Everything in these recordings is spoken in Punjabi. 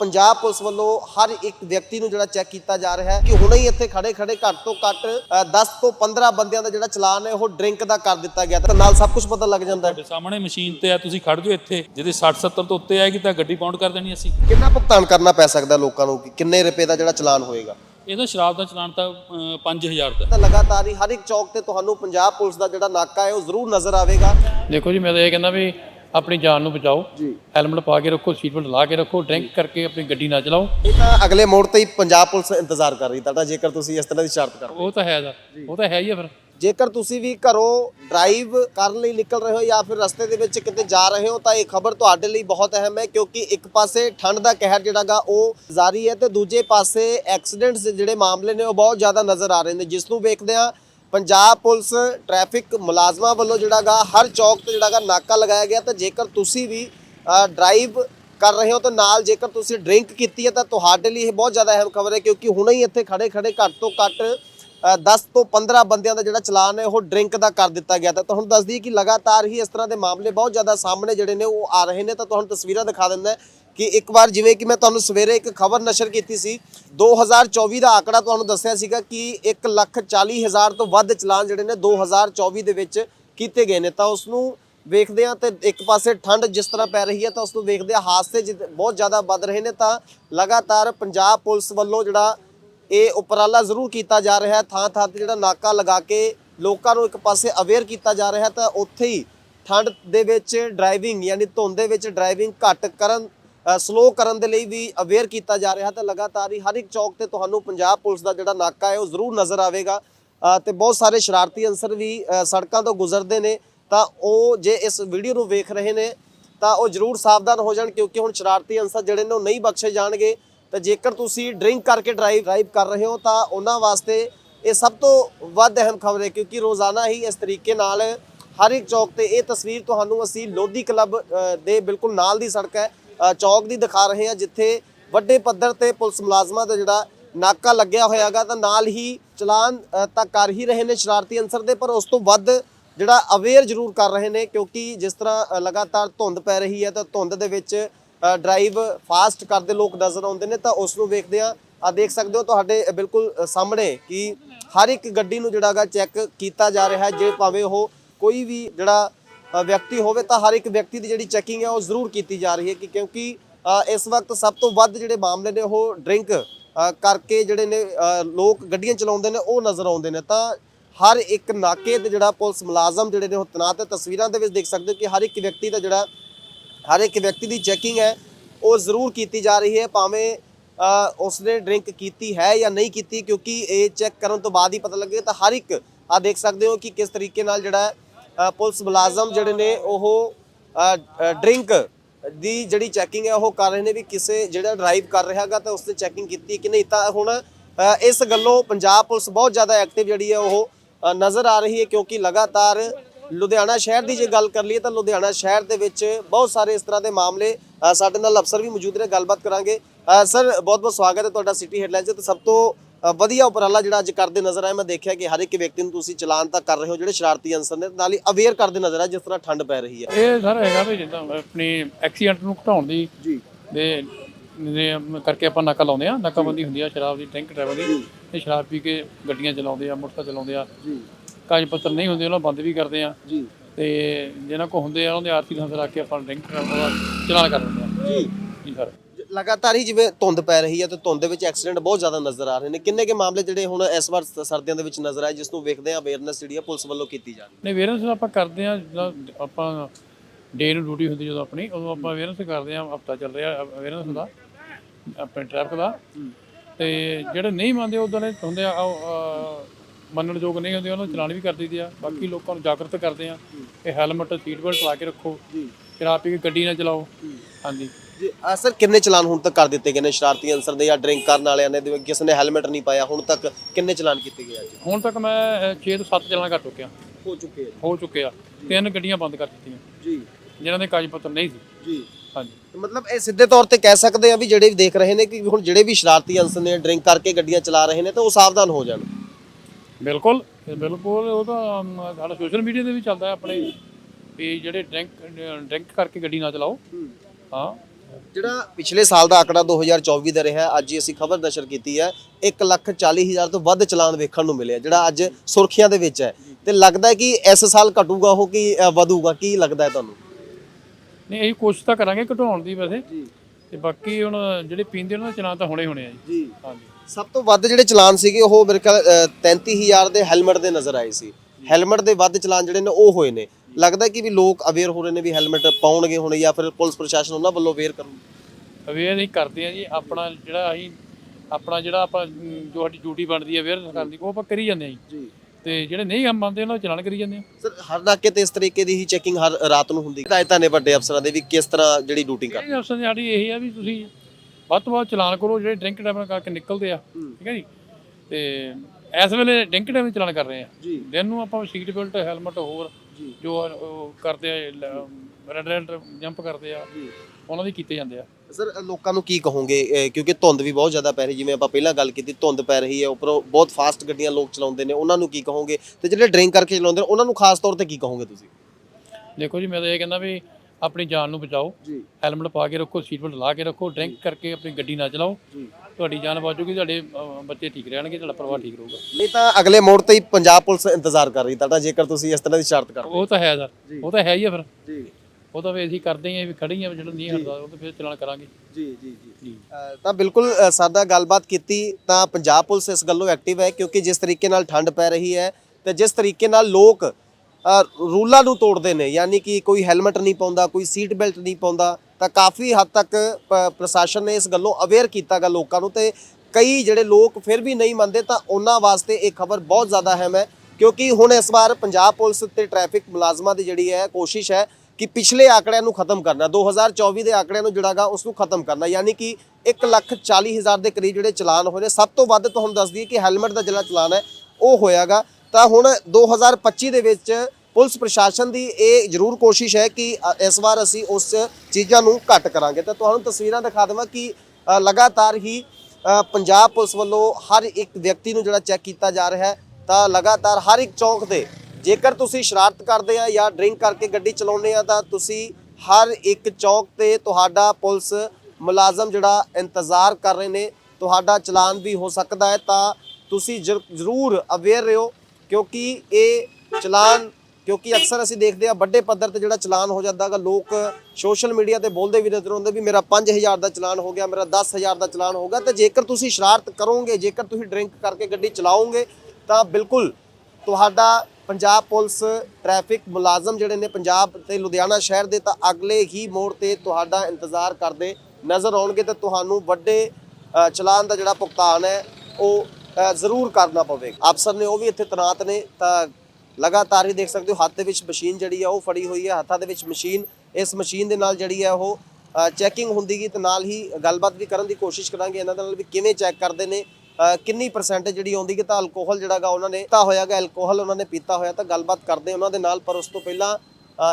ਪੰਜਾਬ ਪੁਲਿਸ ਵੱਲੋਂ ਹਰ ਇੱਕ ਵਿਅਕਤੀ ਨੂੰ ਜਿਹੜਾ ਚੈੱਕ ਕੀਤਾ ਜਾ ਰਿਹਾ ਹੈ ਕਿ ਹੁਣੇ ਹੀ ਇੱਥੇ ਖੜੇ ਖੜੇ ਘੱਟ ਤੋਂ ਘੱਟ ਅ, 10 ਤੋਂ 15 ਬੰਦਿਆਂ ਦਾ ਜਿਹੜਾ ਚਲਾਨ ਹੈ ਉਹ ਡਰਿੰਕ ਦਾ ਕਰ ਦਿੱਤਾ ਗਿਆ ਤੇ ਨਾਲ ਸਭ ਕੁਝ ਪਤਾ ਲੱਗ ਜਾਂਦਾ ਹੈ। ਸਾਹਮਣੇ ਮਸ਼ੀਨ ਤੇ ਆ ਤੁਸੀਂ ਖੜ ਜਾਓ ਇੱਥੇ। ਜਿਹਦੇ 60 70 ਤੋਂ ਉੱਤੇ ਆਏਗੀ ਤਾਂ ਗੱਡੀ ਪਾਉਂਡ ਕਰ ਦੇਣੀ ਅਸੀਂ। ਕਿੰਨਾ ਭੁਗਤਾਨ ਕਰਨਾ ਪੈ ਸਕਦਾ ਲੋਕਾਂ ਨੂੰ? ਕਿ ਕਿੰਨੇ ਰੁਪਏ ਦਾ ਜਿਹੜਾ ਚਲਾਨ ਹੋਏਗਾ? ਇਹਦਾ ਸ਼ਰਾਬ ਦਾ ਚਲਾਨ ਤਾਂ ਅਹ, 5000 ਦਾ। ਤਾਂ ਲਗਾਤਾਰ ਹੀ ਹਰ ਇੱਕ ਚੌਕ ਤੇ ਤੁਹਾਨੂੰ ਪੰਜਾਬ ਪੁਲਿਸ ਦਾ ਜਿਹੜਾ ਨਾਕਾ ਹੈ ਉਹ ਜ਼ਰੂਰ ਨਜ਼ਰ ਆਵੇਗਾ। ਦੇਖੋ ਜੀ ਮੈਂ ਤਾਂ ਇਹ ਕਹਿੰਦਾ ਵੀ ਆਪਣੀ ਜਾਨ ਨੂੰ ਬਚਾਓ। ਜੀ। ਹੈਲਮਟ ਪਾ ਕੇ ਰੱਖੋ ਸੀਟ ਬੈਲਟ ਲਾ ਕੇ ਰੱਖੋ ਡਰਿੰਕ ਕਰਕੇ ਆਪਣੀ ਗੱਡੀ ਨਾ ਚਲਾਓ। ਇਹ ਤਾਂ ਅਗਲੇ ਮੋੜ ਤੇ ਹੀ ਪੰਜਾਬ ਪੁਲਿਸ ਇੰਤਜ਼ਾਰ ਕਰ ਰਹੀ ਤੁਹਾਡਾ ਜੇਕਰ ਤੁਸੀਂ ਇਸ ਤਰ੍ਹਾਂ ਦੀ ਸ਼ਰਤ ਕਰਦੇ ਉਹ ਤਾਂ ਹੈ ਦਾ ਉਹ ਤਾਂ ਹੈ ਹੀ ਆ ਫਿਰ। ਜੇਕਰ ਤੁਸੀਂ ਵੀ ਘਰੋਂ ਡਰਾਈਵ ਕਰਨ ਲਈ ਨਿਕਲ ਰਹੇ ਹੋ ਜਾਂ ਫਿਰ ਰਸਤੇ ਦੇ ਵਿੱਚ ਕਿਤੇ ਜਾ ਰਹੇ ਹੋ ਤਾਂ ਇਹ ਖਬਰ ਤੁਹਾਡੇ ਲਈ ਬਹੁਤ ਅਹਿਮ ਹੈ ਕਿਉਂਕਿ ਇੱਕ ਪਾਸੇ ਠੰਡ ਦਾ ਕਹਿਰ ਜਿਹੜਾਗਾ ਉਹ ਜਾਰੀ ਹੈ ਤੇ ਦੂਜੇ ਪਾਸੇ ਐਕਸੀਡੈਂਟਸ ਜਿਹੜੇ ਮਾਮਲੇ ਨੇ ਉਹ ਬਹੁਤ ਜ਼ਿਆਦਾ ਨਜ਼ਰ ਆ ਰਹੇ ਨੇ। ਜਿਸ ਨੂੰ ਵੇਖਦੇ ਆ ਪੰਜਾਬ ਪੁਲਿਸ ਟ੍ਰੈਫਿਕ ਮੁਲਾਜ਼ਮਾਂ ਵੱਲੋਂ ਜਿਹੜਾਗਾ ਹਰ ਚੌਕ ਤੇ ਜਿਹੜਾਗਾ ਨਾਕਾ ਲਗਾਇਆ ਗਿਆ ਤਾਂ ਜੇਕਰ ਤੁਸੀਂ ਵੀ ਡਰਾਈਵ ਕਰ ਰਹੇ ਹੋ ਤਾਂ ਨਾਲ ਜੇਕਰ ਤੁਸੀਂ ਡਰਿੰਕ ਕੀਤੀ ਹੈ ਤਾਂ ਤੁਹਾਡੇ ਲਈ ਇਹ ਬਹੁਤ ਜ਼ਿਆਦਾ ਅਹਿਮ ਖਬਰ ਹੈ ਕਿਉਂਕਿ ਹੁਣੇ ਹੀ ਇੱਥੇ ਖੜੇ ਖੜੇ ਘੱਟ ਤੋਂ ਘੱਟ ਅ, 10 ਤੋਂ 15 ਬੰਦਿਆਂ ਦਾ ਜਿਹੜਾ ਚਲਾਨ ਹੈ ਉਹ ਡਰਿੰਕ ਦਾ ਕਰ ਦਿੱਤਾ ਗਿਆ। ਤਾਂ ਤੁਹਾਨੂੰ ਦੱਸ ਦਈਏ ਕਿ ਲਗਾਤਾਰ ਹੀ ਇਸ ਤਰ੍ਹਾਂ ਦੇ ਮਾਮਲੇ ਬਹੁਤ ਜ਼ਿਆਦਾ ਸਾਹਮਣੇ ਜਿਹੜੇ ਨੇ ਉਹ ਆ ਰਹੇ ਨੇ ਤਾਂ ਤੁਹਾਨੂੰ ਤਸਵੀਰਾਂ ਦਿਖਾ ਦਿੰਦਾ ਕਿ ਇੱਕ ਵਾਰ ਜਿਵੇਂ ਕਿ ਮੈਂ ਤੁਹਾਨੂੰ ਸਵੇਰੇ ਇੱਕ ਖਬਰ ਨਸ਼ਰ ਕੀਤੀ ਸੀ 2024 ਦਾ ਆંકੜਾ ਤੁਹਾਨੂੰ ਦੱਸਿਆ ਸੀਗਾ ਕਿ 1 ਲੱਖ 40 ਹਜ਼ਾਰ ਤੋਂ ਵੱਧ ਚਲਾਨ ਜਿਹੜੇ ਨੇ 2024 ਦੇ ਵਿੱਚ ਕੀਤੇ ਗਏ ਨੇ। ਤਾਂ ਉਸ ਨੂੰ ਵੇਖਦੇ ਆ ਤੇ ਇੱਕ ਪਾਸੇ ਠੰਡ ਜਿਸ ਤਰ੍ਹਾਂ ਪੈ ਰਹੀ ਹੈ, ਤਾਂ ਉਸ ਨੂੰ ਵੇਖਦੇ ਆ ਹਾਦਸੇ ਜਿ- ਬਹੁਤ ਜ਼ਿਆਦਾ ਵੱਧ ਰਹੇ ਨੇ। ਤਾਂ ਲਗਾਤਾਰ ਪੰਜਾਬ ਪੁਲਿਸ ਵੱਲੋਂ ਜਿਹੜਾ ਇਹ ਉਪਰਾਲਾ ਜ਼ਰੂਰ ਕੀਤਾ ਜਾ ਰਿਹਾ ਹੈ ਥਾਂ ਥਾਂ ਤੇ ਜਿਹੜਾ ਨਾਕਾ ਲਗਾ ਕੇ ਲੋਕਾਂ ਨੂੰ ਇੱਕ ਪਾਸੇ ਅਵੇਅਰ ਕੀਤਾ ਜਾ ਰਿਹਾ ਤਾਂ ਉੱਥੇ ਹੀ ਠੰਡ ਦੇ ਵਿੱਚ ਡਰਾਈਵਿੰਗ ਯਾਨੀ ਧੁੰਦ ਦੇ ਵਿੱਚ ਡਰਾਈਵਿੰਗ ਘੱਟ ਕਰਨ ਸਲੋ ਕਰਨ ਦੇ ਲਈ ਵੀ ਅਵੇਅਰ ਕੀਤਾ ਜਾ ਰਿਹਾ ਤਾਂ ਲਗਾਤਾਰ ਹੀ ਹਰ ਇੱਕ ਚੌਕ ਤੇ ਤੁਹਾਨੂੰ ਪੰਜਾਬ ਪੁਲਿਸ ਦਾ ਜਿਹੜਾ ਨਾਕਾ ਹੈ ਉਹ ਜ਼ਰੂਰ ਨਜ਼ਰ ਆਵੇਗਾ। ਅ, ਤੇ ਬਹੁਤ ਸਾਰੇ ਸ਼ਰਾਰਤੀ ਅੰਸਰ ਵੀ ਸੜਕਾਂ ਤੋਂ ਗੁਜ਼ਰਦੇ ਨੇ। ਤਾਂ ਉਹ ਜੇ ਇਸ ਵੀਡੀਓ ਨੂੰ ਵੇਖ ਰਹੇ ਨੇ ਤਾਂ ਉਹ ਜ਼ਰੂਰ ਸਾਵਧਾਨ ਹੋ ਜਾਣ ਕਿਉਂਕਿ ਹੁਣ ਸ਼ਰਾਰਤੀ ਅੰਸਰ ਜਿਹੜੇ ਨੇ ਉਹ ਨਹੀਂ ਬਖਸ਼ੇ ਜਾਣਗੇ। ਤਾਂ ਜੇਕਰ ਤੁਸੀਂ ਡਰਿੰਕ ਕਰਕੇ ਡਰਾਈਵ ਡਰਾਈਵ ਕਰ ਰਹੇ ਹੋ ਤਾਂ ਉਹਨਾਂ ਵਾਸਤੇ ਇਹ ਸਭ ਤੋਂ ਵੱਧ ਅਹਿਮ ਖਬਰ ਹੈ ਕਿਉਂਕਿ ਰੋਜ਼ਾਨਾ ਹੀ ਇਸ ਤਰੀਕੇ ਨਾਲ ਹਰ ਇੱਕ ਚੌਕ ਤੇ ਇਹ ਤਸਵੀਰ ਤੁਹਾਨੂੰ ਅਸੀਂ ਲੋਧੀ ਕਲੱਬ ਦੇ ਬਿਲਕੁਲ ਨਾਲ ਦੀ ਸੜਕ ਹੈ। ਚੌਕ ਦੀ ਦਿਖਾ ਰਹੇ ਹਾਂ, ਜਿੱਥੇ ਵੱਡੇ ਪੱਧਰ ਤੇ ਪੁਲਿਸ ਮੁਲਾਜ਼ਮਾਂ ਦਾ ਜਿਹੜਾ ਨਾਕਾ ਲੱਗਿਆ ਹੋਇਆਗਾ ਤਾਂ ਨਾਲ ਹੀ ਚਲਾਨ ਤਾਂ ਕਰ ਹੀ ਰਹੇ ਨੇ ਸ਼ਰਾਰਤੀ ਅੰਸਰ ਦੇ, ਪਰ ਉਸ ਤੋਂ ਵੱਧ ਜਿਹੜਾ ਅਵੇਅਰ ਜ਼ਰੂਰ ਕਰ ਰਹੇ ਨੇ, ਕਿਉਂਕਿ ਜਿਸ ਤਰ੍ਹਾਂ ਲਗਾਤਾਰ ਧੁੰਦ ਪੈ ਰਹੀ ਹੈ, ਤਾਂ ਧੁੰਦ ਦੇ ਵਿੱਚ ਡਰਾਈਵ ਫਾਸਟ ਕਰਦੇ ਲੋਕ ਨਜ਼ਰ ਆਉਂਦੇ ਨੇ, ਤਾਂ ਉਸ ਨੂੰ ਵੇਖਦੇ ਆ ਆ ਦੇਖ ਸਕਦੇ ਹੋ ਤੁਹਾਡੇ ਬਿਲਕੁਲ ਸਾਹਮਣੇ ਕਿ ਹਰ ਇੱਕ ਗੱਡੀ ਨੂੰ ਜਿਹੜਾਗਾ ਚੈੱਕ ਕੀਤਾ ਜਾ ਰਿਹਾ ਜੇ ਭਾਵੇਂ ਉਹ ਕੋਈ ਵੀ ਜਿਹੜਾ ਵਿਅਕਤੀ ਹੋਵੇ ਤਾਂ ਹਰ ਇੱਕ ਵਿਅਕਤੀ ਦੀ ਜਿਹੜੀ ਚੈਕਿੰਗ ਹੈ ਉਹ ਜ਼ਰੂਰ ਕੀਤੀ ਜਾ ਰਹੀ ਹੈ ਕਿ ਕਿਉਂਕਿ ਇਸ ਵਕਤ ਸਭ ਤੋਂ ਵੱਧ ਜਿਹੜੇ ਮਾਮਲੇ ਨੇ ਉਹ ਡਰਿੰਕ ਕਰਕੇ ਜਿਹੜੇ ਨੇ ਲੋਕ ਗੱਡੀਆਂ ਚਲਾਉਂਦੇ ਨੇ ਉਹ ਨਜ਼ਰ ਆਉਂਦੇ ਨੇ। ਤਾਂ ਹਰ ਇੱਕ ਨਾਕੇ ਤੇ ਜਿਹੜਾ ਪੁਲਿਸ ਮੁਲਾਜ਼ਮ ਜਿਹੜੇ ਨੇ ਉਹ ਤੈਨਾਤ ਹੈ ਤਸਵੀਰਾਂ ਦੇ ਵਿੱਚ ਦੇਖ ਸਕਦੇ ਹੋ ਕਿ ਹਰ ਇੱਕ ਵਿਅਕਤੀ ਦਾ ਜਿਹੜਾ, ਹਰ ਇੱਕ ਵਿਅਕਤੀ ਦੀ ਚੈਕਿੰਗ ਹੈ, ਉਹ ਜ਼ਰੂਰ ਕੀਤੀ ਜਾ ਰਹੀ ਹੈ, ਭਾਵੇਂ ਉਸਨੇ ਡਰਿੰਕ ਕੀਤੀ ਹੈ ਜਾਂ ਨਹੀਂ ਕੀਤੀ, ਕਿਉਂਕਿ ਇਹ ਚੈੱਕ ਕਰਨ ਤੋਂ ਬਾਅਦ ਹੀ ਪਤਾ ਲੱਗੇ ਤਾਂ ਹਰ ਇੱਕ ਆ ਦੇਖ ਸਕਦੇ ਹੋ ਕਿ ਕਿਸ ਤਰੀਕੇ ਨਾਲ ਜਿਹੜਾ ਪੁਲਿਸ ਮੁਲਾਜ਼ਮ ਜਿਹੜੇ ਨੇ ਉਹ ਡਰਿੰਕ ਦੀ ਜਿਹੜੀ ਚੈਕਿੰਗ ਹੈ ਉਹ ਕਰ ਰਹੇ ਨੇ ਵੀ ਕਿਸੇ ਜਿਹੜਾ ਡਰਾਈਵ ਕਰ ਰਿਹਾਗਾ ਤਾਂ ਉਸ 'ਤੇ ਚੈਕਿੰਗ ਕੀਤੀ ਕਿ ਨਹੀਂ ਤਾਂ ਹੁਣ ਇਸ ਗੱਲੋਂ ਪੰਜਾਬ ਪੁਲਿਸ ਬਹੁਤ ਜ਼ਿਆਦਾ ਐਕਟਿਵ ਜਿਹੜੀ ਹੈ ਉਹ ਨਜ਼ਰ ਆ ਰਹੀ ਹੈ ਕਿਉਂਕਿ ਲਗਾਤਾਰ ਲੁਧਿਆਣਾ ਸ਼ਹਿਰ ਦੀ ਜੇ ਗੱਲ ਕਰ ਲਈਏ ਤਾਂ ਲੁਧਿਆਣਾ ਸ਼ਹਿਰ ਦੇ ਵਿੱਚ ਬਹੁਤ ਸਾਰੇ ਇਸ ਤਰ੍ਹਾਂ ਦੇ ਮਾਮਲੇ ਸਾਡੇ ਨਾਲ ਅਫਸਰ ਵੀ ਮੌਜੂਦ ਨੇ, ਗੱਲਬਾਤ ਕਰਾਂਗੇ। ਸਰ ਬਹੁਤ ਬਹੁਤ ਸਵਾਗਤ ਹੈ ਤੁਹਾਡਾ ਸਿਟੀ ਹੈਡਲਾਈਨਸ ਤੇ ਸਭ ਤੋਂ ਵਧੀਆ ਉਪਰਾਲਾ ਜਿਹੜਾ ਅੱਜ ਕਰਦੇ ਨਜ਼ਰ ਆਇਆ। ਮੈਂ ਦੇਖਿਆ ਕਿ ਹਰ ਇੱਕ ਵਿਅਕਤੀ ਨੂੰ ਤੁਸੀਂ ਚਲਾਨ ਤਾਂ ਕਰ ਰਹੇ ਹੋ ਜਿਹੜੇ ਸ਼ਰਾਰਤੀ ਅੰਸਰ ਨੇ ਨਾਲ ਹੀ ਅਵੇਅਰ ਕਰਦੇ ਨਜ਼ਰ ਆ ਜਿਸ ਤਰ੍ਹਾਂ ਠੰਡ ਪੈ ਰਹੀ ਹੈ। ਇਹ ਸਰ ਹੈਗਾ ਵੀ ਜਿੱਦਾਂ ਆਪਣੀ ਐਕਸੀਡੈਂਟ ਨੂੰ ਘਟਾਉਣ ਦੀ ਜੀ। ਦੇ ਦੇ ਕਰਕੇ ਆਪਾਂ ਨਾਕਾ ਲਾਉਂਦੇ ਆ ਨਾਕਾਬੰਦੀ ਹੁੰਦੀ ਆ ਸ਼ਰਾਬ ਦੀ ਡਰਿੰਕ ਡਰਾਈਵਰ ਦੀ। ਇਹ ਸ਼ਰਾਬ ਪੀ ਕੇ ਗੱਡੀਆਂ ਚਲਾਉਂਦੇ ਆ ਮੋਟਰਸਾਈਕਲ ਚਲਾਉਂਦੇ ਆ। ਜੀ। ਕਾਗਜ਼ ਪੱਤਰ ਨਹੀਂ ਹੁੰਦੇ ਉਹਨਾਂ ਬੰਦ ਵੀ ਕਰਦੇ ਆ। ਜੀ। ਤੇ ਜਿਹਨਾਂ ਕੋ ਹੁੰਦੇ ਆ ਉਹਨਾਂ ਦੇ ਆਰਤੀ ਲਾਇਸੈਂਸ ਰੱਖ ਕੇ ਆਪਾਂ ਡਰਿੰਕ ਡਰਾਈਵਰ ਦਾ ਚਲਾਨ ਕਰ ਦਿੰਦੇ ਆ। ਜੀ। ਜੀ ਸਰ। ਲਗਾਤਾਰ ਹੀ ਜਿਵੇਂ ਧੁੰਦ ਪੈ ਰਹੀ ਹੈ ਤੇ ਧੁੰਦ ਦੇ ਵਿੱਚ ਐਕਸੀਡੈਂਟ ਬਹੁਤ ਜ਼ਿਆਦਾ ਨਜ਼ਰ ਆ ਰਹੇ ਨੇ। ਕਿੰਨੇ ਕੇ ਮਾਮਲੇ ਜਿਹੜੇ ਹੁਣ ਇਸ ਵਾਰ ਸ- ਸਰਦੀਆਂ ਦੇ ਵਿੱਚ ਨਜ਼ਰ ਆਏ ਜਿਸ ਨੂੰ ਵੇਖਦੇ ਆ ਅਵੇਅਰਨੈਸ ਜਿਹੜੀ ਆ ਪੁਲਿਸ ਵੱਲੋਂ ਕੀਤੀ ਜਾ ਰਹੀ ਨਹੀਂ ਵੇਰੈਂਸ ਆਪਾਂ ਕਰਦੇ ਆ ਜਦੋਂ ਆਪਾਂ ਡੇ ਨੂੰ ਡਿਊਟੀ ਹੁੰਦੀ ਜਦੋਂ ਆਪਣੀ ਉਦੋਂ ਆਪਾਂ ਵੇਰੈਂਸ ਕਰਦੇ ਆ ਹਫਤਾ ਚੱਲ ਰਿਹਾ ਵੇਰੈਂਸ ਦਾ ਆਪਣੇ ਟ੍ਰੈਫਿਕ ਦਾ। ਤੇ ਜਿਹੜੇ ਨਹੀਂ ਮੰਨਦੇ ਉਦੋਂ ਦੇ ਹੁੰਦੇ ਆ ਉਹ, ਅਹ, ਮੰਨਣ ਯੋਗ ਨਹੀਂ ਹੁੰਦੇ ਉਹਨਾਂ ਨੂੰ ਚਲਾਨ ਵੀ ਕਰ ਦਈਦੇ ਆ। ਬਾਕੀ ਲੋਕਾਂ ਨੂੰ ਜਾਗਰਤ ਕਰਦੇ ਆ ਕਿ ਹੈਲਮਟ ਸੀਟ ਬੈਲਟ ਲਾ ਕੇ ਰੱਖੋ। ਜੀ। ਸ਼ਰਾਬ ਪੀ ਕੇ ਗੱਡੀ ਨਾ ਚਲਾਓ। ਹਾਂਜੀ। ਜੀ ਅ, ਸਰ ਕਿੰਨੇ ਚਲਾਨ ਹੁਣ ਤੱਕ ਕਰ ਦਿੱਤੇ ਗਏ ਨੇ ਸ਼ਰਾਰਤੀ ਅੰਸਰ ਦੇ ਜਾਂ ਡਰਿੰਕ ਕਰਨ ਵਾਲਿਆਂ ਨੇ? ਜਿਵੇਂ ਕਿਸੇ ਨੇ ਹੈਲਮਟ ਨਹੀਂ ਪਾਇਆ ਹੁਣ ਤੱਕ ਕਿੰਨੇ ਚਲਾਨ ਕੀਤੇ ਗਏ ਅੱਜ? ਹੁਣ ਤੱਕ ਮੈਂ 6 ਤੋਂ 7 ਚਲਾਨ ਕਰ ਚੁੱਕਿਆ। ਹੋ ਚੁੱਕੇ ਹੋ ਚੁੱਕੇ ਆ। ਤਿੰਨ ਗੱਡੀਆਂ ਬੰਦ ਕਰ ਦਿੱਤੀਆਂ। ਜੀ। ਜਿਨ੍ਹਾਂ ਦੇ ਕਾਗਜ਼ ਪੱਤਰ ਨਹੀਂ ਸੀ। ਜੀ। ਹਾਂਜੀ। ਮਤਲਬ ਇਹ ਸਿੱਧੇ ਤੌਰ ਤੇ ਕਹਿ ਸਕਦੇ ਆ ਵੀ ਜਿਹੜੇ ਵੀ ਦੇਖ ਰਹੇ ਨੇ ਕਿ ਹੁਣ ਜਿਹੜੇ ਵੀ ਸ਼ਰਾਰਤੀ ਅੰਸਰ ਨੇ ਡਰਿੰਕ ਕਰਕੇ ਗੱਡੀਆਂ ਚਲਾ ਰਹੇ ਨੇ ਤਾਂ ਉਹ ਸਾਵਧਾਨ ਹੋ ਜਾਣ। ਬਿਲਕੁਲ ਇਹ ਬਿਲਕੁਲ ਉਹ ਤਾਂ ਅਮ, ਸਾਡਾ ਸੋਸ਼ਲ ਮੀਡੀਆ ਤੇ ਵੀ ਚੱਲਦਾ ਹੈ ਆਪਣੇ। ਵੀ ਜਿਹੜੇ ਡਰਿੰਕ ਡਰਿੰਕ ਕਰਕੇ ਗੱਡੀ ਨਾ ਚਲਾਓ। ਹਾਂ। ਜਿਹੜਾ ਪਿਛਲੇ ਸਾਲ ਦਾ ਆંકੜਾ 2024 ਦਾ ਰਿਹਾ ਅੱਜ ਹੀ ਅਸੀਂ ਖਬਰ ਨਸ਼ਰ ਕੀਤੀ ਹੈ 1 ਲੱਖ 40 ਹਜ਼ਾਰ ਤੋਂ ਵੱਧ ਚਲਾਨ ਵੇਖਣ ਨੂੰ ਮਿਲਿਆ ਜਿਹੜਾ ਅੱਜ ਸੁਰਖੀਆਂ ਦੇ ਵਿੱਚ ਹੈ। ਤੇ ਲੱਗਦਾ ਹੈ ਕਿ ਇਸ ਸਾਲ ਘਟੂਗਾ ਉਹ ਕਿ ਵਧੂਗਾ ਕੀ ਲੱਗਦਾ ਹੈ ਤੁਹਾਨੂੰ? ਨਹੀਂ ਅਸੀਂ ਕੋਸ਼ਿਸ਼ ਤਾਂ ਕਰਾਂਗੇ ਘਟਾਉਣ ਦੀ ਵੈਸੇ। ਤੇ ਬਾਕੀ ਹੁਣ ਜਿਹੜੇ ਪੀਂਦੇ ਉਹਨਾਂ ਦੇ ਚਲਾਨ ਤਾਂ ਹੋਣੇ ਹੋਣੇ ਆ ਜੀ। ਹਾਂਜੀ। ਸਭ ਤੋਂ ਵੱਧ ਜਿਹੜੇ ਚਲਾਨ ਸੀਗੇ ਉਹ ਮੇਰੇ ਖਿਆਲ ਅ, 33000 ਦੇ ਹੈਲਮਟ ਦੇ ਨਜ਼ਰ ਆਏ ਸੀ। ਹੈਲਮਟ ਦੇ ਵੱਧ ਚਲਾਨ ਜਿਹੜੇ ਨੇ ਉਹ ਹੋਏ ਨੇ। ਲੱਗਦਾ ਕਿ ਵੀ ਲੋਕ ਅਵੇਅਰ ਹੋ ਰਹੇ ਨੇ ਵੀ ਹੈਲਮਟ ਪਾਉਣਗੇ ਹੁਣ ਜਾਂ ਫਿਰ ਪੁਲਿਸ ਪ੍ਰਸ਼ਾਸਨ ਉਹਨਾਂ ਵੱਲੋਂ ਅਵੇਅਰ ਕਰੂ ਅਵੇਅਰ ਅਸੀਂ ਕਰਦੇ ਆ ਜੀ ਆਪਣਾ ਜਿਹੜਾ ਅਸੀਂ ਆਪਣਾ ਜਿਹੜਾ ਆਪਾਂ ਜੋ ਸਾਡੀ ਡਿਊਟੀ ਬਣਦੀ ਹੈ ਅਵੇਅਰ ਕਰਨ ਦੀ ਉਹ ਆਪਾਂ ਕਰੀ ਜਾਂਦੇ ਆ ਜੀ। ਤੇ ਜਿਹੜੇ ਨਹੀਂ ਕੰਮ ਮੰਨਦੇ ਉਹਨਾਂ ਦਾ ਚਲਾਨ ਕਰੀ ਜਾਂਦੇ ਆ ਸਰ ਹਰ ਨਾਕੇ ਤੇ ਇਸ ਤਰੀਕੇ ਦੀ ਹੀ ਚੈਕਿੰਗ ਹਰ ਰਾਤ ਨੂੰ ਹੁੰਦੀ ਹੈ। ਹਦਾਇਤਾਂ ਨੇ ਵੱਡੇ ਅਫਸਰਾਂ ਦੇ ਵੀ ਕਿਸ ਤਰ੍ਹਾਂ ਜਿਹੜੀ ਡਿਊਟੀ ਕਰ ਇਹ ਅਫਸਰ ਦੀ ਸਾਡੀ ਇਹੀ ਆ ਵੀ ਤੁਸੀਂ ਵੱਧ ਤੋਂ ਵੱਧ ਚਲਾਨ ਕਰੋ ਜਿਹੜੇ ਡਰਿੰਕ ਡਰਾਈਵਰ ਕਰਕੇ ਨਿਕਲਦੇ ਆ ਠੀਕ ਹੈ ਜੀ? ਤੇ ਇਸ ਵੇਲੇ ਡਰਿੰਕ ਡਰਾਈਵਰ ਚਲਾਨ ਕਰ ਰਹੇ ਆ ਜੀ। ਦਿਨ ਨੂੰ ਆਪਾਂ ਸੀਟ ਬੈਲਟ ਹੈਲਮਟ ਹੋਰ ਜੋ। ਉਹ ਕਰਦੇ ਆ ਰੈਡ ਰੈਡ ਜੰਪ ਕਰਦੇ ਆ ਉਹਨਾਂ ਦੀ ਕੀਤੇ ਜਾਂਦੇ ਆ। ਸਰ ਲੋਕਾਂ ਨੂੰ ਕੀ ਕਹੋਗੇ? ਕਿਉਂਕਿ ਧੁੰਦ ਵੀ ਬਹੁਤ ਜ਼ਿਆਦਾ ਪੈ ਰਹੀ ਜਿਵੇਂ ਆਪਾਂ ਪਹਿਲਾਂ ਗੱਲ ਕੀਤੀ ਧੁੰਦ ਪੈ ਰਹੀ ਹੈ ਉੱਪਰੋਂ ਬਹੁਤ ਫਾਸਟ ਗੱਡੀਆਂ ਲੋਕ ਚਲਾਉਂਦੇ ਨੇ ਉਹਨਾਂ ਨੂੰ ਕੀ ਕਹੋਗੇ? ਤੇ ਜਿਹੜੇ ਡਰਿੰਕ ਕਰਕੇ ਚਲਾਉਂਦੇ ਨੇ ਉਹਨਾਂ ਨੂੰ ਖਾਸ ਤੌਰ ਤੇ ਕੀ ਕਹੋਗੇ ਤੁਸੀਂ? ਦੇਖੋ ਜੀ ਮੈਂ ਤਾਂ ਇਹ ਕਹਿੰਦਾ ਵੀ ਆਪਣੀ ਜਾਨ ਨੂੰ ਬਚਾਓ। ਜੀ। ਹੈਲਮਟ ਪਾ ਕੇ ਰੱਖੋ ਸੀਟ ਬੈਲਟ ਲਾ ਕੇ ਰੱਖੋ ਡਰਿੰਕ ਕਰਕੇ ਆਪਣੀ ਗੱਡੀ ਨਾ ਚਲਾਓ। ਤੁਹਾਡੀ ਜਾਨ ਬਚੂਗੀ ਤੁਹਾਡੇ ਬੱਚੇ ਠੀਕ ਰਹਿਣਗੇ ਤੁਹਾਡਾ ਪਰਿਵਾਰ ਠੀਕ ਰਹੂਗਾ। ਨਹੀਂ ਤਾਂ ਅਗਲੇ ਮੋੜ ਤੇ ਹੀ ਪੰਜਾਬ ਪੁਲਿਸ ਇੰਤਜ਼ਾਰ ਕਰ ਰਹੀ ਤੁਹਾਡਾ ਜੇਕਰ ਤੁਸੀਂ ਇਸ ਤਰ੍ਹਾਂ ਦੀ ਸ਼ਰਤ ਕਰਦੇ ਉਹ ਤਾਂ ਹੈ ਸਰ ਉਹ ਤਾਂ ਹੈ ਹੀ ਆ ਫਿਰ। ਜੀ। ਉਹ ਤਾਂ ਵੀ ਅਸੀਂ ਕਰਦੇ ਹੀ ਆ ਵੀ ਖੜੀ ਆ ਜਿਹੜਾ ਨਹੀਂ ਹਟਦਾ ਉਹ ਤਾਂ ਫਿਰ ਚਲਾਨ ਕਰਾਂਗੇ। ਜੀ ਜੀ ਜੀ। ਅ, ਤਾਂ ਬਿਲਕੁਲ ਅ, ਸਾਡਾ ਗੱਲਬਾਤ ਕੀਤੀ ਤਾਂ ਪੰਜਾਬ ਪੁਲਿਸ ਇਸ ਗੱਲੋਂ ਐਕਟਿਵ ਹੈ ਕਿਉਂਕਿ ਜਿਸ ਤਰੀਕੇ ਨਾਲ ਠੰਡ ਪੈ ਰਹੀ ਹੈ ਤੇ ਜਿਸ ਤਰੀਕੇ ਨਾਲ ਲੋਕ ਰੂਲਾਂ ਨੂੰ ਤੋੜਦੇ ਨੇ, ਯਾਨੀ ਕਿ ਕੋਈ ਹੈਲਮਟ ਨਹੀਂ ਪਾਉਂਦਾ, ਕੋਈ ਸੀਟ ਬੈਲਟ ਨਹੀਂ ਪਾਉਂਦਾ, ਤਾਂ ਕਾਫੀ ਹੱਦ ਤੱਕ ਪ੍ਰਸ਼ਾਸਨ ਨੇ ਇਸ ਗੱਲੋਂ ਅਵੇਅਰ ਕੀਤਾਗਾ ਲੋਕਾਂ ਨੂੰ, ਤੇ ਕਈ ਜਿਹੜੇ ਲੋਕ ਫਿਰ ਵੀ ਨਹੀਂ ਮੰਨਦੇ, ਤਾਂ ਉਹਨਾਂ ਵਾਸਤੇ ਇਹ ਖਬਰ ਬਹੁਤ ਜ਼ਿਆਦਾ ਅਹਿਮ ਹੈ, ਕਿਉਂਕਿ ਹੁਣ ਇਸ ਵਾਰ ਪੰਜਾਬ ਪੁਲਿਸ ਤੇ ਟ੍ਰੈਫਿਕ ਮੁਲਾਜ਼ਮਾਂ ਦੀ ਜਿਹੜੀ ਹੈ ਕੋਸ਼ਿਸ਼ ਹੈ ਕਿ ਪਿਛਲੇ ਆંકੜਿਆਂ ਨੂੰ ਖਤਮ ਕਰਨਾ 2024 ਦੇ ਆંકੜਿਆਂ ਨੂੰ ਜਿਹੜਾਗਾ ਉਸ ਨੂੰ ਖਤਮ ਕਰਨਾ, ਯਾਨੀ ਕਿ 1 ਲੱਖ 40 ਹਜ਼ਾਰ ਦੇ ਕਰੀਬ ਜਿਹੜੇ ਚਲਾਨ ਹੋਏ ਨੇ, ਸਭ ਤੋਂ ਵੱਧ ਤੁਹਾਨੂੰ ਦੱਸ ਦਈਏ ਕਿ ਹੈਲਮਟ ਦਾ ਜਿਹੜਾ ਚਲਾਨ ਹੈ, ਉਹ ਹੋਇਆਗਾ ਤਾਂ ਹੁਣ 2025 ਦੇ ਵਿੱਚ ਪੁਲਿਸ ਪ੍ਰਸ਼ਾਸਨ ਦੀ ਇਹ ਜ਼ਰੂਰ ਕੋਸ਼ਿਸ਼ ਹੈ ਕਿ ਇਸ ਵਾਰ ਅਸੀਂ ਉਸ ਚੀਜ਼ਾਂ ਨੂੰ ਘੱਟ ਕਰਾਂਗੇ। ਤਾਂ ਤੁਹਾਨੂੰ ਤਸਵੀਰਾਂ ਦਿਖਾ ਦੇਵਾਂ ਕਿ ਲਗਾਤਾਰ ਹੀ ਪੰਜਾਬ ਪੁਲਿਸ ਵੱਲੋਂ ਹਰ ਇੱਕ ਵਿਅਕਤੀ ਨੂੰ ਜਿਹੜਾ ਚੈੱਕ ਕੀਤਾ ਜਾ ਰਿਹਾ ਹੈ, ਤਾਂ ਲਗਾਤਾਰ ਹਰ ਇੱਕ ਚੌਂਕ ਤੇ ਜੇਕਰ ਤੁਸੀਂ ਸ਼ਰਾਰਤ ਕਰਦੇ ਆ ਜਾਂ ਡਰਿੰਕ ਕਰਕੇ ਗੱਡੀ ਚਲਾਉਂਦੇ ਆ, ਤਾਂ ਤੁਸੀਂ ਹਰ ਇੱਕ ਚੌਂਕ ਤੇ ਤੁਹਾਡਾ ਪੁਲਿਸ ਮੁਲਾਜ਼ਮ ਜਿਹੜਾ ਇੰਤਜ਼ਾਰ ਕਰ ਰਹੇ ਨੇ, ਤੁਹਾਡਾ ਚਲਾਨ ਵੀ ਹੋ ਸਕਦਾ ਹੈ। ਤਾਂ ਤੁਸੀਂ ਜ਼ਰ- ਜ਼ਰੂਰ ਅਵੇਅਰ ਰਹੋ ਕਿਉਂਕਿ ਇਹ ਚਲਾਨ, ਕਿਉਂਕਿ ਅਕਸਰ ਅਸੀਂ ਦੇਖਦੇ ਆ ਵੱਡੇ ਪੱਧਰ ਤੇ ਜਿਹੜਾ ਚਲਾਨ ਹੋ ਜਾਂਦਾਗਾ ਲੋਕ ਸੋਸ਼ਲ ਮੀਡੀਆ ਤੇ ਬੋਲਦੇ ਵੀ ਨਜ਼ਰ ਆਉਂਦੇ ਵੀ ਮੇਰਾ 5000 ਦਾ ਚਲਾਨ ਹੋ ਗਿਆ, ਮੇਰਾ 10000 ਦਾ ਚਲਾਨ ਹੋ ਗਿਆ, ਤੇ ਜੇਕਰ ਤੁਸੀਂ ਸ਼ਰਾਰਤ ਕਰੋਗੇ, ਜੇਕਰ ਤੁਸੀਂ ਡਰਿੰਕ ਕਰਕੇ ਗੱਡੀ ਚਲਾਓਗੇ, ਤਾਂ ਬਿਲਕੁਲ ਤੁਹਾਡਾ ਪੰਜਾਬ ਪੁਲਿਸ ਟ੍ਰੈਫਿਕ ਮੁਲਾਜ਼ਮ ਜਿਹੜੇ ਨੇ ਪੰਜਾਬ ਤੇ ਲੁਧਿਆਣਾ ਸ਼ਹਿਰ ਦੇ ਤਾਂ ਅਗਲੇ ਹੀ ਮੋੜ ਤੇ ਤੁਹਾਡਾ ਇੰਤਜ਼ਾਰ ਕਰਦੇ ਨਜ਼ਰ ਆਉਣਗੇ ਤੇ ਤੁਹਾਨੂੰ ਵੱਡੇ ਚਲਾਨ ਦਾ ਜਿਹੜਾ ਭੁਗਤਾਨ ਹੈ, ਉਹ ਜ਼ਰੂਰ ਕਰਨਾ ਪਵੇਗਾ। ਅਫਸਰ ਨੇ ਉਹ ਵੀ ਇੱਥੇ ਤੈਨਾਤ ਨੇ ਤਾਂ ਲਗਾਤਾਰ ਹੀ ਦੇਖ ਸਕਦੇ ਹੋ ਹੱਥ ਦੇ ਵਿੱਚ ਮਸ਼ੀਨ ਜਿਹੜੀ ਆ ਉਹ ਫੜੀ ਹੋਈ ਹੈ ਹੱਥਾਂ ਦੇ ਵਿੱਚ ਮਸ਼ੀਨ ਇਸ ਮਸ਼ੀਨ ਦੇ ਨਾਲ ਜਿਹੜੀ ਹੈ ਉਹ ਚੈਕਿੰਗ ਹੁੰਦੀ ਹੁੰਦੀਗੀ ਤੇ ਨਾਲ ਹੀ ਗੱਲਬਾਤ ਵੀ ਕਰਨ ਦੀ ਕੋਸ਼ਿਸ਼ ਕਰਾਂਗੇ। ਇਹਨਾਂ ਦੇ ਨਾਲ ਵੀ ਕਿਵੇਂ ਚੈੱਕ ਕਰਦੇ ਨੇ ਕਿੰਨੀ ਪਰਸੈਂਟ ਜਿਹੜੀ ਆਉਂਦੀ ਕਿ ਤਾਂ ਅਲਕੋਹਲ ਜਿਹੜਾਗਾ ਉਹਨਾਂ ਨੇ ਪੀਤਾ ਹੋਇਆਗਾ ਅਲਕੋਹਲ ਉਹਨਾਂ ਨੇ ਪੀਤਾ ਹੋਇਆ ਤਾਂ ਗੱਲਬਾਤ ਕਰਦੇ ਉਹਨਾਂ ਦੇ ਨਾਲ। ਪਰ ਉਸ ਤੋਂ ਪਹਿਲਾਂ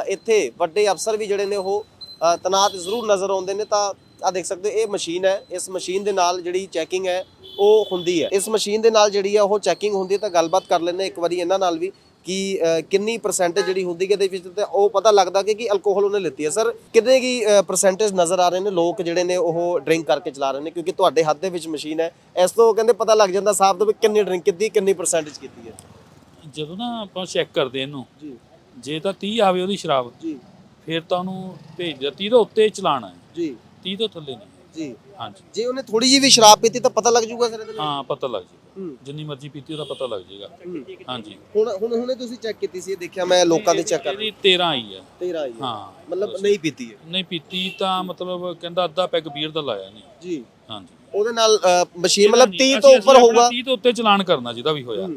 ਇੱਥੇ ਵੱਡੇ ਅਫਸਰ ਵੀ ਜਿਹੜੇ ਨੇ ਉਹ ਅ, ਤੈਨਾਤ ਜ਼ਰੂਰ ਨਜ਼ਰ ਆਉਂਦੇ ਨੇ। ਤਾਂ ਆ ਦੇਖ ਸਕਦੇ ਹੋ ਇਹ ਮਸ਼ੀਨ ਹੈ। ਇਸ ਮਸ਼ੀਨ ਦੇ ਨਾਲ ਜਿਹੜੀ ਚੈਕਿੰਗ ਹੈ ਉਹ ਹੁੰਦੀ ਹੈ। ਇਸ ਮਸ਼ੀਨ ਦੇ ਨਾਲ ਜਿਹੜੀ ਹੈ ਉਹ ਚੈਕਿੰਗ ਹੁੰਦੀ ਹੈ ਤਾਂ ਗੱਲਬਾਤ ਕਰ ਲੈਂਦੇ ਇੱਕ ਵਾਰੀ ਇਹਨਾਂ ਨਾਲ ਵੀ ਕਿ ਕਿੰਨੀ ਪਰਸੈਂਟੇਜ ਜਿਹੜੀ ਹੁੰਦੀ ਹੈ ਇਹਦੇ ਵਿੱਚ ਤੇ ਉਹ ਪਤਾ ਲੱਗਦਾ ਕਿ ਕਿ ਅਲਕੋਹਲ ਉਹਨੇ ਲਿੱਤੀ ਹੈ। ਸਰ ਕਿੰਨੇ ਕੀ ਪਰਸੈਂਟੇਜ ਨਜ਼ਰ ਆ ਰਹੇ ਨੇ? ਲੋਕ ਜਿਹੜੇ ਨੇ ਉਹ ਡਰਿੰਕ ਕਰਕੇ ਚਲਾ ਰਹੇ ਨੇ ਕਿਉਂਕਿ ਤੁਹਾਡੇ ਹੱਥ ਦੇ ਵਿੱਚ ਮਸ਼ੀਨ ਹੈ। ਇਸ ਤੋਂ ਕਹਿੰਦੇ ਪਤਾ ਲੱਗ ਜਾਂਦਾ ਸਾਫ਼ ਤੋਂ ਵੀ ਕਿੰਨੀ ਡਰਿੰਕ ਕੀਤੀ ਕਿੰਨੀ ਪਰਸੈਂਟੇਜ ਕੀਤੀ ਹੈ। ਜਦੋਂ ਨਾ ਆਪਾਂ ਚੈੱਕ ਕਰਦੇ ਇਹਨੂੰ ਜੀ। ਜੇ ਤਾਂ 30 ਆਵੇ ਉਹਦੀ ਸ਼ਰਾਬ ਜੀ। ਫਿਰ ਤਾਂ ਉਹਨੂੰ ਭੇਜ 30 ਤੋਂ ਉੱਤੇ ਚਲਾਣਾ ਜੀ। 30 ਤੋਂ ਥੱਲੇ ਨਹੀਂ ਜੀ। ਹਾਂਜੀ। ਜੇ ਉਹਨੇ ਥੋੜੀ ਜਿਹੀ ਵੀ ਸ਼ਰਾਬ ਪੀਤੀ ਤਾਂ ਪਤਾ ਲੱਗ ਜਾਊਗਾ ਸਰ ਇਹਦੇ ਨਾਲ ਹਾਂ ਪਤਾ ਲੱਗ ਜਾਏਗਾ ਹੂੰ। ਜਿੰਨੀ ਮਰਜ਼ੀ ਪੀਤੀ ਉਹਦਾ ਪਤਾ ਲੱਗ ਜਾਏਗਾ ਹੂੰ। ਹਾਂਜੀ। ਹੁਣ ਹੁਣ ਹੁਣੇ ਤੁਸੀਂ ਚੈੱਕ ਕੀਤੀ ਸੀ ਇਹ ਦੇਖਿਆ ਮੈਂ ਲੋਕਾਂ ਦੇ ਚੈੱਕ ਕਰ ਇਹਦੀ 13 ਆਈ ਹੈ 13 ਆਈ ਹੈ ਹਾਂ। ਮਤਲਬ ਨਹੀਂ ਪੀਤੀ ਹੈ ਨਹੀਂ ਪੀਤੀ ਤਾਂ ਮਤਲਬ ਕਹਿੰਦਾ ਅੱਧਾ ਪੈਗ ਬੀਅਰ ਦਾ ਲਾਇਆ ਨਹੀਂ ਜੀ। ਹਾਂਜੀ। ਉਹਦੇ ਨਾਲ ਅ, ਮਸ਼ੀਨ ਮਤਲਬ 30 ਅਸੀਂ- ਤੋਂ ਅਸੀਂ ਉੱਪਰ ਆਪਣਾ ਹੋਊਗਾ। 30 ਤੋਂ ਉੱਤੇ ਚਲਾਨ ਕਰਨਾ ਜਿਹਦਾ ਵੀ ਹੋਇਆ।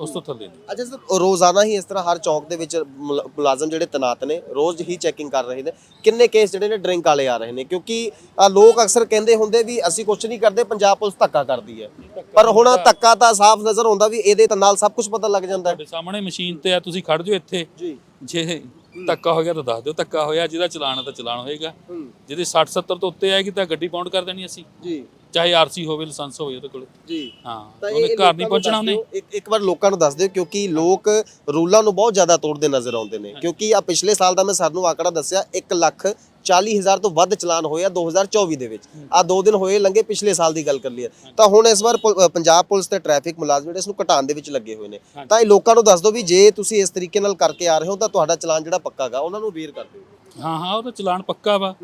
ਉਸ ਤੋਂ ਥੱਲੇ ਨਹੀਂ। ਅੱਛਾ ਸਰ ਰੋਜ਼ਾਨਾ ਹੀ ਇਸ ਤਰ੍ਹਾਂ ਹਰ ਚੌਕ ਦੇ ਵਿੱਚ ਮੁਲਾ- ਮੁਲਾਜ਼ਮ ਜਿਹੜੇ ਤੈਨਾਤ ਨੇ ਰੋਜ਼ ਹੀ ਚੈਕਿੰਗ ਕਰ ਰਹੇ ਨੇ। ਕਿੰਨੇ ਕੇਸ ਜਿਹੜੇ ਨੇ ਡਰਿੰਕ ਵਾਲੇ ਆ ਰਹੇ ਨੇ? ਕਿਉਂਕਿ ਅ, ਲੋਕ ਅਕਸਰ ਕਹਿੰਦੇ ਹੁੰਦੇ ਵੀ ਅਸੀਂ ਕੁਝ ਨਹੀਂ ਕਰਦੇ ਪੰਜਾਬ ਪੁਲਿਸ ਧੱਕਾ ਕਰਦੀ ਹੈ। ਪਰ ਹੁਣ ਧੱਕਾ ਤਾਂ ਸਾਫ਼ ਨਜ਼ਰ ਆਉਂਦਾ ਵੀ ਇਹਦੇ ਤਾਂ ਨਾਲ ਸਭ ਕੁਝ ਪਤਾ ਲੱਗ ਜਾਂਦਾ। ਹੈ ਤੁਹਾਡੇ ਸਾਹਮਣੇ ਮਸ਼ੀਨ ਤੇ ਆ ਤੁਸੀਂ ਖੜ ਜਾਓ ਇੱਥੇ। ਜੀ। ਜੇ ਧੱਕਾ ਹੋ ਗਿਆ ਤਾਂ ਦੱਸ ਦਿਓ ਧੱਕਾ ਹੋਇਆ ਜਿਹਦਾ ਚਲਾਨ ਹੈ ਤਾਂ ਚਲਾਨ ਹੋਏਗਾ। ਜਿਹਦੇ 60 70 ਤੋਂ ਉੱਤੇ ਆਏਗੀ ਤਾਂ ਗੱਡੀ ਪਾਉਂਡ ਕਰ ਦੇਣੀ ਅਸੀਂ। ਜੀ। ਚਾਹੇ ਆਰਸੀ ਹੋਵੇ ਲਾਇਸੈਂਸ ਹੋਵੇ ਉਹਦੇ ਕੋਲ। ਜੀ। ਹਾਂ ਉਹਨੇ ਘਰ ਨਹੀਂ ਪਹੁੰਚਣਾ ਉਹਨੇ। ਇੱਕ ਇੱਕ ਵਾਰ ਲੋਕਾਂ ਨੂੰ ਦੱਸ ਦਿਓ ਕਿਉਂਕਿ ਲੋਕ ਰੂਲਾਂ ਨੂੰ ਬਹੁਤ ਜ਼ਿਆਦਾ ਤੋੜਦੇ ਨਜ਼ਰ ਆਉਂਦੇ ਨੇ। ਕਿਉਂਕਿ ਆ ਪਿਛਲੇ ਸਾਲ ਦਾ ਮੈਂ ਸਾਨੂੰ ਆંકੜਾ ਦੱਸਿਆ 1 ਲੱਖ 40000 ਤੋਂ ਵੱਧ ਚਲਾਨ ਹੋਏ ਆ 2024 ਦੇ ਵਿੱਚ। ਆ ਦੋ ਦਿਨ ਹੋਏ ਲੰਗੇ ਪਿਛਲੇ ਸਾਲ ਦੀ ਗੱਲ ਕਰ ਲਈਏ। ਤਾਂ ਹੁਣ ਇਸ ਵਾਰ ਪੰਜਾਬ ਪੁਲਿਸ ਤੇ ਟ੍ਰੈਫਿਕ ਮੁਲਾਜ਼ਮ ਜਿਹੜੇ ਇਸ ਨੂੰ ਘਟਾਉਣ ਦੇ ਵਿੱਚ ਲੱਗੇ ਹੋਏ ਨੇ। ਤਾਂ ਇਹ ਲੋਕਾਂ ਨੂੰ ਦੱਸ ਦਿਓ ਵੀ ਜੇ ਤੁਸੀਂ ਇਸ ਤਰੀਕੇ ਨਾਲ ਕਰਕੇ ਆ ਰਹੇ ਹੋ ਤਾਂ ਤੁਹਾਡਾ ਚਲਾਨ ਜਿਹੜਾ ਪੱਕਾਗਾ ਉਹਨਾਂ ਨੂੰ ਅਵੇਅਰ ਕਰ ਦਿਓ। ਹਾਂ ਹਾਂ ਉਹਦਾ ਚਲਾਨ ਪੱਕਾ ਵਾ।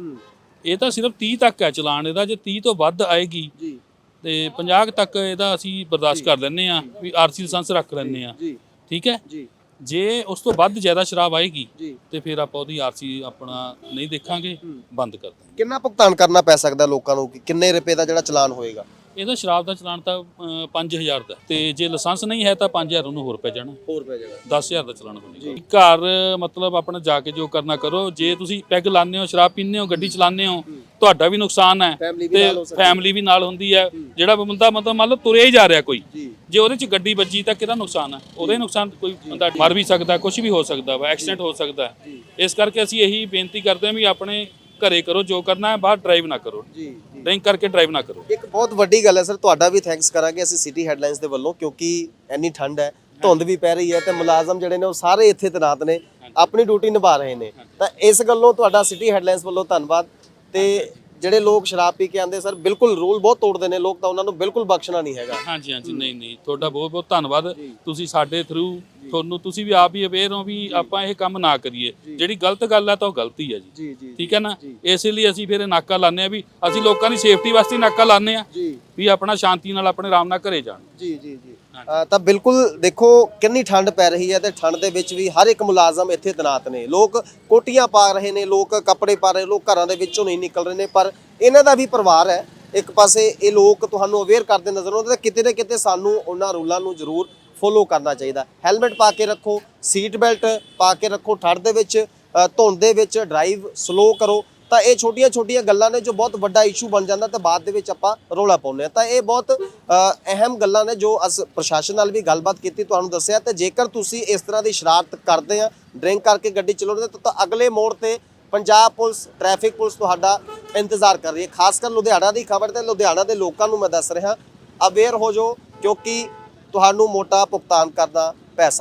ਇਹ ਤਾਂ ਸਿਰਫ 30 ਤੱਕ ਹੈ ਚਲਾਨ ਇਹਦਾ ਜੇ 30 ਤੋਂ ਵੱਧ ਆਏਗੀ ਜੀ। ਤੇ 50 ਕੁ ਤੱਕ ਇਹਦਾ ਅਸੀਂ ਬਰਦਾਸ਼ਤ ਕਰ ਲੈਂਦੇ ਆ ਵੀ ਆਰਸੀ ਲਾਇਸੈਂਸ ਰੱਖ ਲੈਂਦੇ ਆ ਜੀ। ਠੀਕ ਹੈ? ਜੀ। ਜੇ ਉਸ ਤੋਂ ਵੱਧ ਜ਼ਿਆਦਾ ਸ਼ਰਾਬ ਆਏਗੀ ਤੇ ਫਿਰ ਆਪਾਂ ਉਹਦੀ ਆਰਸੀ ਆਪਣਾ ਨਹੀਂ ਦੇਖਾਂਗੇ ਬੰਦ ਕਰ ਦਾਂਗੇ ਕਿੰਨਾ ਭੁਗਤਾਨ ਕਰਨਾ ਪੈ ਸਕਦਾ ਲੋਕਾਂ ਨੂੰ? ਕਿ ਕਿੰਨੇ ਰੁਪਏ ਦਾ ਜਿਹੜਾ ਚਲਾਨ ਹੋਏਗਾ? ਇਹਦਾ ਸ਼ਰਾਬ ਦਾ ਚਲਾਨ ਤਾਂ ਅਹ, 5000 ਦਾ ਤੇ ਜੇ ਲਾਇਸੈਂਸ ਨਹੀਂ ਹੈ ਤਾਂ 5000 ਉਹਨੂੰ ਹੋਰ ਪੈ ਜਾਣਾ। ਹੋਰ ਪੈ ਜਾਏਗਾ 10000 ਦਾ ਚਲਾਨ ਹੋਣੇਗਾ ਘਰ ਮਤਲਬ ਆਪਣਾ ਜਾ ਕੇ ਜੋ ਕਰਨਾ ਕਰੋ ਜੇ ਤੁਸੀਂ ਪੈਗ ਲਾਉਂਦੇ ਹੋ ਸ਼ਰਾਬ ਪੀਂਦੇ ਹੋ ਗੱਡੀ ਚਲਾਉਂਦੇ ਹੋ ਤੁਹਾਡਾ ਵੀ ਨੁਕਸਾਨ ਹੈ। ਫੈਮਿਲੀ ਵੀ ਤੇ ਨਾਲ ਹੋ ਸਕਦੀ ਫੈਮਿਲੀ ਵੀ ਨਾਲ ਹੁੰਦੀ ਹੈ। ਜਿਹੜਾ ਬੰਦਾ ਮਤਲਬ ਮੰਨ ਲਓ ਤੁਰਿਆ ਹੀ ਜਾ ਰਿਹਾ ਕੋਈ। ਜੀ। ਜੇ ਉਹਦੇ ਚ ਗੱਡੀ ਵੱਜੀ ਤਾਂ ਕਿਹਦਾ ਨੁਕਸਾਨ ਹੈ? ਉਹਦਾ ਨੁਕਸਾਨ ਕੋਈ ਬੰਦਾ ਮਰ ਵੀ ਸਕਦਾ ਕੁਝ ਵੀ ਹੋ ਸਕਦਾ ਵਾ ਐਕਸੀਡੈਂਟ ਹੋ ਸਕਦਾ ਹੈ। ਇਸ ਕਰਕੇ ਅਸੀਂ ਇਹੀ ਬੇਨਤੀ ਕਰਦੇ ਹਾਂ ਵੀ ਆਪਣੇ ਘਰੇ ਕਰੋ ਜੋ ਕਰਨਾ ਹੈ ਬਾਹਰ ਡਰਾਈਵ ਨਾ ਕਰੋ। ਜੀ ਡਰਿੰਕ ਕਰਕੇ ਡਰਾਈਵ ਨਾ ਕਰੋ। ਇੱਕ ਬਹੁਤ ਵੱਡੀ ਗੱਲ ਹੈ ਸਰ ਤੁਹਾਡਾ ਵੀ ਥੈਂਕਸ ਕਰਾਂਗੇ ਅਸੀਂ ਸਿਟੀ ਹੈਡਲਾਈਨਸ ਦੇ ਵੱਲੋਂ ਕਿਉਂਕਿ ਇੰਨੀ ਠੰਡ ਹੈ ਧੁੰਦ ਵੀ ਪੈ ਰਹੀ ਹੈ ਤੇ ਮੁਲਾਜ਼ਮ ਜਿਹੜੇ ਨੇ ਉਹ ਸਾਰੇ ਇੱਥੇ ਤੈਨਾਤ ਨੇ ਆਪਣੀ ਡਿਊਟੀ ਨਿਭਾ ਰਹੇ ਨੇ। ਤਾਂ ਇਸ ਗੱਲੋਂ ਤੁਹਾਡਾ ਸਿਟੀ ਹੈਡਲਾਈਨਸ ਵੱਲੋਂ ਧੰਨਵਾਦ ਤੇ ਜਿਹੜੇ ਲੋਕ ਸ਼ਰਾਬ ਪੀ ਕੇ ਆਂਦੇ ਸਰ ਬਿਲਕੁਲ ਰੂਲ ਬਹੁਤ ਤੋੜਦੇ ਨੇ ਲੋਕ ਤਾਂ ਉਹਨਾਂ ਨੂੰ ਬਿਲਕੁਲ ਬਖਸ਼ਣਾ ਨਹੀਂ ਹੈਗਾ। ਹਾਂਜੀ ਹਾਂਜੀ ਨਹੀਂ ਨਹੀਂ ਤੁਹਾਡਾ ਬਹੁਤ ਬਹੁਤ ਧੰਨਵਾਦ। ਤੁਸੀਂ ਸਾਡੇ ਥਰੂ ਤੁਹਾਨੂੰ ਤੁਸੀਂ ਵੀ ਆਪ ਹੀ ਅਵੇਅਰ ਹੋ ਵੀ ਆਪਾਂ ਇਹ ਕੰਮ ਨਾ ਕਰੀਏ। ਜਿਹੜੀ ਗਲਤ ਗੱਲ ਹੈ ਤਾਂ ਉਹ ਗਲਤੀ ਹੈ ਜੀ। ਠੀਕ ਹੈ ਨਾ? ਇਸੇ ਲਈ ਅਸੀਂ ਫਿਰ ਨਾਕਾ ਲਾਉਂਦੇ ਆ ਵੀ ਅਸੀਂ ਲੋਕਾਂ ਦੀ ਸੇਫਟੀ ਵਾਸਤੇ ਨਾਕਾ ਲਾਉਂਦੇ ਆ ਵੀ ਆਪਣਾ ਸ਼ਾਂਤੀ ਨਾਲ ਆਪਣੇ ਆਰਾਮ ਨਾਲ ਘਰੇ ਜਾਣ। ਜੀ ਜੀ ਜੀ। ਅ, ਤਾਂ ਬਿਲਕੁਲ ਦੇਖੋ ਕਿੰਨੀ ਠੰਡ ਪੈ ਰਹੀ ਹੈ ਤੇ ਠੰਡ ਦੇ ਵਿੱਚ ਵੀ ਹਰ ਇੱਕ ਮੁਲਾਜ਼ਮ ਇੱਥੇ ਤੈਨਾਤ ਨੇ। ਲੋਕ ਕੋਟੀਆਂ ਪਾ ਰਹੇ ਨੇ ਲੋਕ ਕੱਪੜੇ ਪਾ ਰਹੇ ਲੋਕ ਘਰਾਂ ਦੇ ਵਿੱਚੋਂ ਨਹੀਂ ਨਿਕਲ ਰਹੇ ਨੇ ਪਰ ਇਹਨਾਂ ਦਾ ਵੀ ਪਰਿਵਾਰ ਹੈ। ਇੱਕ ਪਾਸੇ ਇਹ ਲੋਕ ਤੁਹਾਨੂੰ ਅਵੇਅਰ ਕਰਦੇ ਨਜ਼ਰ ਆਉਂਦੇ ਤੇ ਕਿਤੇ ਨਾ ਕਿਤੇ ਸਾਨੂੰ ਉਹਨਾਂ ਰੂਲਾਂ ਨੂੰ ਜ਼ਰੂਰ ਫੋਲੋ ਕਰਨਾ ਚਾਹੀਦਾ। ਹੈਲਮਟ ਪਾ ਕੇ ਰੱਖੋ ਸੀਟ ਬੈਲਟ ਪਾ ਕੇ ਰੱਖੋ ਠੰਡ ਦੇ ਵਿੱਚ ਅ, ਧੁੰਦ ਦੇ ਵਿੱਚ ਡਰਾਈਵ ਸਲੋ ਕਰੋ। ਤਾਂ ਇਹ ਛੋਟੀਆਂ-ਛੋਟੀਆਂ ਗੱਲਾਂ ਨੇ ਜੋ ਬਹੁਤ ਵੱਡਾ ਇਸ਼ੂ ਬਣ ਜਾਂਦਾ ਤੇ ਬਾਅਦ ਦੇ ਵਿੱਚ ਆਪਾਂ ਰੋਲਾ ਪਾਉਂਦੇ ਆ ਤਾਂ ਇਹ ਬਹੁਤ ਅਹਿਮ ਗੱਲਾਂ ਨੇ ਜੋ ਅਸ ਪ੍ਰਸ਼ਾਸਨ ਨਾਲ ਵੀ ਗੱਲਬਾਤ ਕੀਤੀ, ਤੁਹਾਨੂੰ ਦੱਸਿਆ ਤੇ ਜੇਕਰ ਤੁਸੀਂ ਇਸ ਤਰ੍ਹਾਂ ਦੀ ਸ਼ਰਾਰਤ ਕਰਦੇ ਆ ਡਰਿੰਕ ਕਰਕੇ ਗੱਡੀ ਚਲਾਉਂਦੇ ਤਾਂ ਤਾਂ ਅਗਲੇ ਮੋੜ ਤੇ ਪੰਜਾਬ ਪੁਲਿਸ, ਟ੍ਰੈਫਿਕ ਪੁਲਿਸ ਤੁਹਾਡਾ ਇੰਤਜ਼ਾਰ ਕਰ ਰਹੀ ਹੈ। ਖਾਸ ਕਰ ਲੁਧਿਆਣਾ ਦੀ ਖਬਰ ਤੇ ਲੁਧਿਆਣਾ ਦੇ ਲੋਕਾਂ ਨੂੰ ਮੈਂ ਦੱਸ ਰਿਹਾ, ਅਵੇਅਰ ਹੋ ਜਾਓ ਕਿਉਂਕਿ ਤੁਹਾਨੂੰ ਮੋਟਾ ਭੁਗਤਾਨ ਕਰਨਾ ਪੈ ਸਕਦਾ